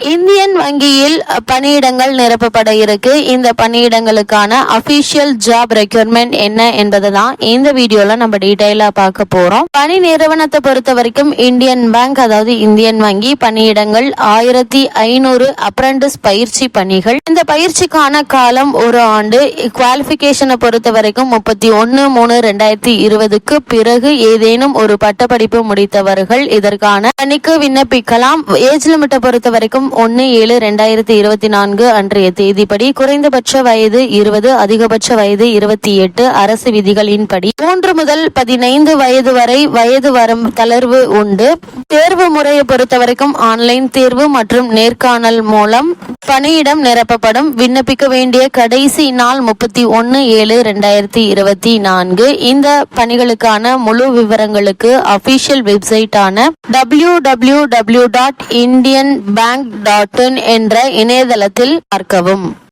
Indian வங்கியில் பணியிடங்கள் நிரப்பப்பட இருக்கு. இந்த பணியிடங்களுக்கான அபிஷியல் ஜாப் ரெக்யூர்மெண்ட் என்ன என்பதை தான் இந்த வீடியோல நம்ம டீடைலா பார்க்க போறோம். பணி நிறுவனத்தை பொறுத்த வரைக்கும் இந்தியன் பேங்க் அதாவது இந்தியன் வங்கி பணியிடங்கள் ஆயிரத்தி ஐநூறு அப்ரண்டிஸ் பயிற்சி பணிகள். இந்த பயிற்சிக்கான காலம் ஒரு ஆண்டு. குவாலிபிகேஷனை பொறுத்த வரைக்கும் முப்பத்தி ஒன்னு மூணு ரெண்டாயிரத்தி இருபதுக்கு பிறகு ஏதேனும் ஒரு பட்டப்படிப்பு முடித்தவர்கள் இதற்கான பணிக்கு விண்ணப்பிக்கலாம். ஏஜ் லிமிட்டை பொறுத்த வரைக்கும் ஒன்னு ஏழு ரெண்டாயிரத்தி இருபத்தி நான்கு அன்றைய தேதிப்படி குறைந்தபட்ச வயது இருபது அதிகபட்ச வயது இருபத்தி எட்டு அரசு விதிகளின்படி மூன்று முதல் பதினைந்து வயது வரை வயது வரம் தளர்வு உண்டு. தேர்வு முறையை பொறுத்தவரைக்கும் ஆன்லைன் தேர்வு மற்றும் நேர்காணல் மூலம் பணியிடம் நிரப்பப்படும். விண்ணப்பிக்க வேண்டிய கடைசி நாள் முப்பத்தி ஒன்னு ஏழு ரெண்டாயிரத்தி இருபத்தி நான்கு. இந்த பணிகளுக்கான முழு விவரங்களுக்கு official வெப்சைட்டான W W W dot Indian bank dot in என்ற இணையதளத்தில் பார்க்கவும்.